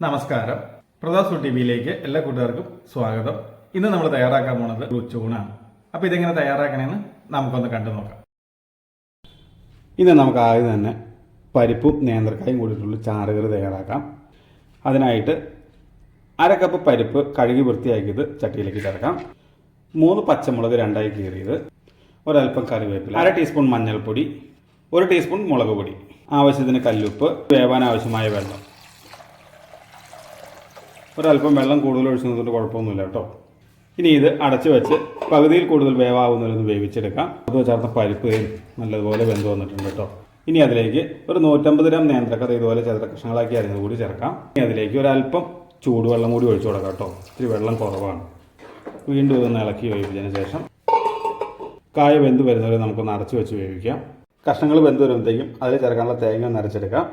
നമസ്കാരം. പ്രതാസു ടി വിയിലേക്ക് എല്ലാ കൂട്ടുകാർക്കും സ്വാഗതം. ഇന്ന് നമ്മൾ തയ്യാറാക്കാൻ പോണത് ഒരു ചൂണാണ്. അപ്പോൾ ഇതെങ്ങനെ തയ്യാറാക്കണമെന്ന് നമുക്കൊന്ന് കണ്ടു നോക്കാം. ഇന്ന് നമുക്ക് ആദ്യം തന്നെ പരിപ്പും നേന്ത്രക്കായും കൂടിയിട്ടുള്ള ചാറുകറി തയ്യാറാക്കാം. അതിനായിട്ട് അര കപ്പ് പരിപ്പ് കഴുകി വൃത്തിയാക്കിയത് ചട്ടിയിലേക്ക് ചേർക്കാം. മൂന്ന് പച്ചമുളക് രണ്ടായി കീറിയത്. ഒരൽപ്പം കറിവേപ്പില അര ടീസ്പൂൺ മഞ്ഞൾപ്പൊടി ഒരു ടീസ്പൂൺ മുളക് പൊടി. ആവശ്യത്തിന് കല്ലുപ്പ് വേവാൻ ആവശ്യമായ വെള്ളം. ഒരല്പം വെള്ളം കൂടുതൽ ഒഴിച്ചുകൊണ്ട് കുഴപ്പമൊന്നുമില്ല കേട്ടോ. ഇനി ഇത് അടച്ചു വെച്ച് പകുതിയിൽ കൂടുതൽ വേവാവുന്നതിലൊന്ന് വേവിച്ചെടുക്കാം. അത് ചേർത്ത പരിപ്പ് നല്ലതുപോലെ വെന്ത് വന്നിട്ടുണ്ട് കേട്ടോ. ഇനി അതിലേക്ക് ഒരു നൂറ്റമ്പത് ഗ്രാം നേന്ത്രക്കഥ ഇതുപോലെ ചെറുത കഷ്ണങ്ങളാക്കി അരിഞ്ഞത് കൂടി ചേർക്കാം. ഇനി അതിലേക്ക് ഒരല്പം ചൂടുവെള്ളം കൂടി ഒഴിച്ചു കൊടുക്കാം കേട്ടോ. ഇത്തിരി വെള്ളം കുറവാണ്. വീണ്ടും ഇതൊന്ന് ഇളക്കി വേവിച്ചതിന് ശേഷം കായ വെന്ത് വരുന്നവരെ നമുക്കൊന്ന് അടച്ചു വെച്ച് വേവിക്കാം. കഷ്ണങ്ങൾ വെന്ത് വരുമ്പോഴത്തേക്കും അതിൽ ചേർക്കാനുള്ള തേങ്ങ ഒന്ന് അരച്ചെടുക്കാം.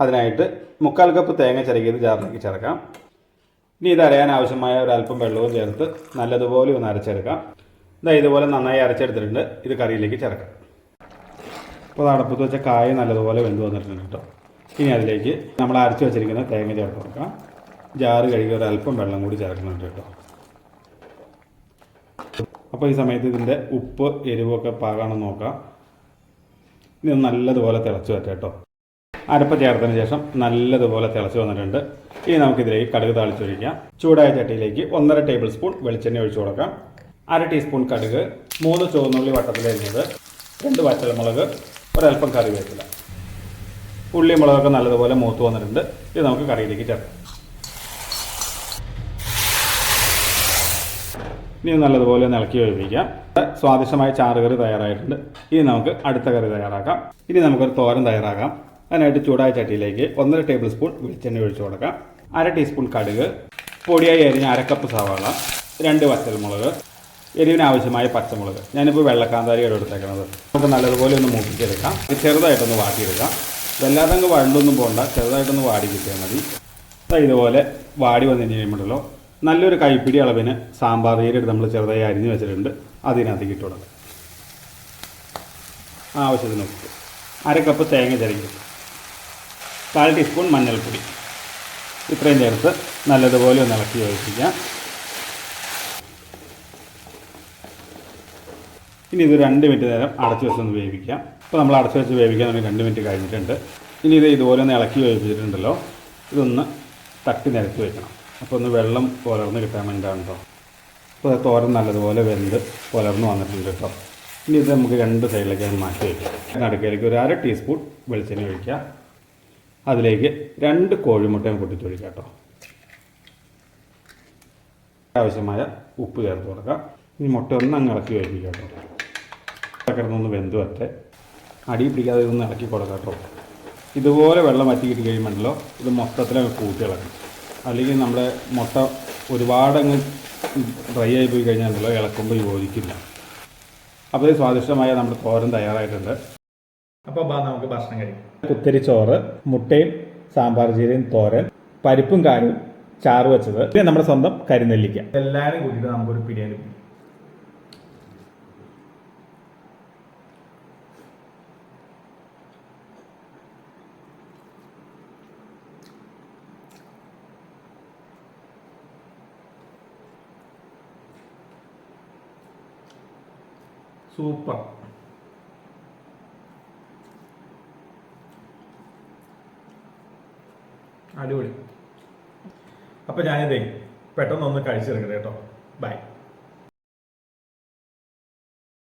അതിനായിട്ട് മുക്കാൽ കപ്പ് തേങ്ങ ചിരകിയത് ജാറിലേക്ക് ചേർക്കാം. ഇനി ഇത് അരയാൻ ആവശ്യമായ ഒരല്പം വെള്ളവും ചേർത്ത് നല്ലതുപോലെ ഒന്ന് അരച്ചെടുക്കാം. ഇതാ ഇതുപോലെ നന്നായി അരച്ചെടുത്തിട്ടുണ്ട്. ഇത് കറിയിലേക്ക് ചേർക്കാം. അപ്പോൾ അടുപ്പത്ത് വെച്ച കായ നല്ലതുപോലെ വെന്ത് വന്നിട്ടുണ്ട് കേട്ടോ. ഇനി അതിലേക്ക് നമ്മൾ അരച്ച് വെച്ചിരിക്കുന്ന തേങ്ങ ചേർത്ത് കൊടുക്കാം. ജാറ് കഴുകി ഒരു അല്പം വെള്ളം കൂടി ചേർക്കുന്നുണ്ട് കേട്ടോ. അപ്പോൾ ഈ സമയത്ത് ഇതിന്റെ ഉപ്പ് എരിവൊക്കെ പാകാണെന്ന് നോക്കാം. ഇനി നല്ലതുപോലെ തിളച്ച് വരട്ടെ കേട്ടോ. അരപ്പ് ചേർത്തതിന് ശേഷം നല്ലതുപോലെ തിളച്ച് വന്നിട്ടുണ്ട്. ഇനി നമുക്കിതിലേക്ക് കടുക് താളിച്ചൊഴിക്കാം. ചൂടായ ചട്ടിയിലേക്ക് ഒന്നര ടേബിൾ സ്പൂൺ വെളിച്ചെണ്ണ ഒഴിച്ചു കൊടുക്കാം. അര ടീസ്പൂൺ കടുക് മൂന്ന് ചുവന്നുള്ളി വട്ടത്തിലരിഞ്ഞത് രണ്ട് വറ്റൽമുളക് ഒരൽപ്പം കറിവേപ്പില. ഉള്ളി മുളകൊക്കെ നല്ലതുപോലെ മൂത്ത് വന്നിട്ടുണ്ട്. ഇത് നമുക്ക് കറിയിലേക്ക് ചേർക്കാം. ഇനി നല്ലതുപോലെ ഒന്ന് ഇളക്കി ഒഴിപ്പിക്കാം. സ്വാദിഷ്ടമായ ചാറുകറി തയ്യാറായിട്ടുണ്ട്. ഇനി നമുക്ക് അടുത്ത കറി തയ്യാറാക്കാം. ഇനി നമുക്കൊരു തോരൻ തയ്യാറാക്കാം. അതിനായിട്ട് ചൂടായ ചട്ടിയിലേക്ക് ഒന്നര ടേബിൾ സ്പൂൺ വെളിച്ചെണ്ണ ഒഴിച്ചു കൊടുക്കാം. അര ടീസ്പൂൺ കടുക് പൊടിയായി അരിഞ്ഞ അരക്കപ്പ് സവാള രണ്ട് വറ്റൽമുളക് എരിവിന് ആവശ്യമായ പച്ചമുളക് ഞാനിപ്പോൾ വെള്ളക്കാന്താരിയാണ് എടുത്തേക്കുന്നത്. നമുക്ക് നല്ലതുപോലെ ഒന്ന് മൂപ്പിച്ചെടുക്കാം. ചെറുതായിട്ടൊന്ന് വാട്ടിയെടുക്കാം. വല്ലാതെ അങ്ങ് വഴണ്ടൊന്നും പോകണ്ട ചെറുതായിട്ടൊന്ന് വാടി കിട്ടിയാൽ മതി. ഇതുപോലെ വാടി വന്നതിന് കഴിയുമ്പോഴല്ലോ നല്ലൊരു കൈപ്പിടി അളവിന് സാമ്പാർ നീരെടുത്ത് നമ്മൾ ചെറുതായി അരിഞ്ഞ് വെച്ചിട്ടുണ്ട്. അതിനകത്തേക്ക് ഇട്ട് ആവശ്യത്തിന് ഉപ്പ്. അര കപ്പ് തേങ്ങ ചിരങ്ങി കാൽ ടീസ്പൂൺ മഞ്ഞൾപ്പൊടി. ഇത്രയും ചേർത്ത് നല്ലതുപോലെ ഒന്ന് ഇളക്കി യോജിപ്പിക്കാം ഇനി ഇത് രണ്ട് മിനിറ്റ് നേരം അടച്ചു വെച്ചൊന്ന് വേവിക്കാം ഇപ്പോൾ നമ്മൾ അടച്ചു വെച്ച് വേവിക്കാൻ തുടങ്ങി രണ്ട് മിനിറ്റ് കഴിഞ്ഞിട്ടുണ്ട്. ഇനി ഇത് ഇതുപോലെ ഒന്ന് ഇളക്കി വേവിച്ചിട്ടുണ്ടല്ലോ ഇതൊന്ന് തട്ടി നിരത്തി വെക്കണം. അപ്പോൾ ഒന്ന് വെള്ളം പുലർന്ന് കിട്ടാൻ വേണ്ടിയിട്ടാണ് കേട്ടോ അപ്പോൾ തോരൻ നല്ലതുപോലെ വെന്ത് പുലർന്ന് വന്നിട്ടുണ്ട് കേട്ടോ ഇനി ഇത് നമുക്ക് രണ്ട് സൈഡിലേക്ക് മാറ്റി വയ്ക്കാം. നടുക്കയിലേക്ക് ഒരു അര ടീസ്പൂൺ വെളിച്ചെണ്ണ ഒഴിക്കുക. അതിലേക്ക് രണ്ട് കോഴിമുട്ടയും പൊട്ടിച്ചൊഴിക്കുക കേട്ടോ. ആവശ്യമായ ഉപ്പ് ചേർത്ത് കൊടുക്കുക ഇനി മുട്ട ഒന്ന് അങ്ങ് ഇളക്കി വയ്ക്കുക കേട്ടോ. കിടന്നൊന്ന് വെന്ത് വരട്ടെ. അടി പിടിക്കാതെ ഇതൊന്ന് ഇളക്കി കൊടുക്കാം കേട്ടോ. ഇതുപോലെ വെള്ളം വറ്റി കിട്ടി ഇത് മൊത്തത്തിലങ്ങ് കൂട്ടി ഇളക്കണം അല്ലെങ്കിൽ നമ്മുടെ മുട്ട ഒരുപാടങ്ങ് ഡ്രൈ ആയി പോയി കഴിഞ്ഞാൽ ഇളക്കുമ്പോൾ യോജിക്കില്ല. അപ്പോൾ സ്വാദിഷ്ടമായ നമ്മുടെ തോരൻ തയ്യാറായിട്ടുണ്ട്. അപ്പോൾ ബാ നമുക്ക് ഭക്ഷണം കഴിക്കാം. കുത്തരി ചോറ് മുട്ടയും സാമ്പാർ ചീരയും തോരൻ പരിപ്പും കാരും ചാറ് വെച്ചത്. പിന്നെ നമ്മുടെ സ്വന്തം കരിനെല്ലിക്ക. എല്ലാവരും കൂട്ടിയിട്ട് നമുക്കൊരു ബിരിയാണി സൂപ്പർ. അടിപൊളി. അപ്പോൾ ഞാനിതേ പെട്ടെന്ന് ഒന്ന് കഴിച്ചെടുക്കട്ടെ കേട്ടോ. ബൈ